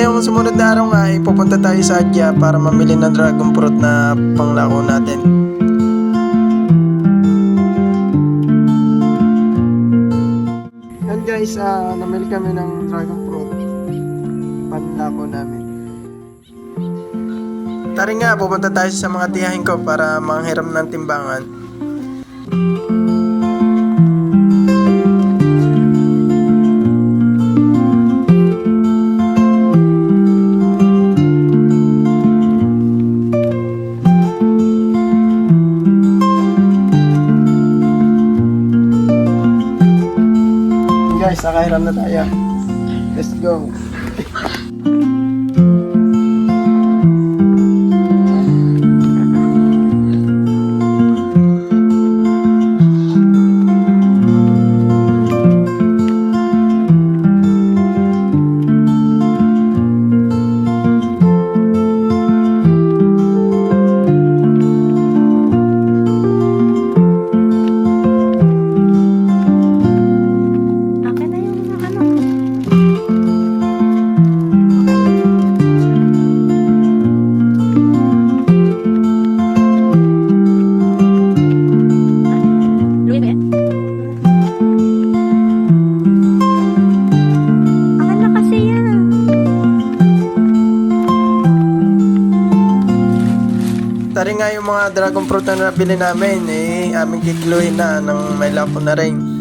ngayong sumunod na araw nga, ay pupunta tayo sa Adya para mamili ng dragon fruit na panglako natin. Yan guys, ah namili kami ng dragon fruit. Panlako namin. Tari nga, pupunta tayo sa mga tiyahin ko para manghiram ng timbangan. Guys, nakahiram na tayo. Let's go. Tari nga yung mga dragon fruit na nabili namin, eh, aming kikluhin na ng may lapo na rin.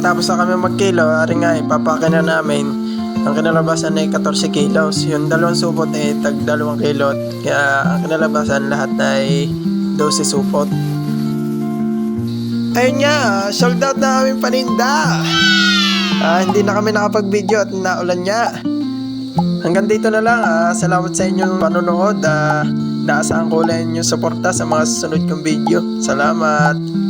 Nakatapos na kami magkilo. Ari nga, ipapakin na namin. Ang kinalabasan ay 14 kilos. Yung dalawang supot ay tag 2 kilot. Kaya ang kinalabasan lahat ay 12 supot. Ayun nga, sold out na aming paninda. Ah, hindi na kami nakapag-video at naulan niya. Hanggang dito na lang. Ah, salamat sa inyong panonood. Ah, naasahan ko lang yung suporta sa mga susunod kong video. Salamat.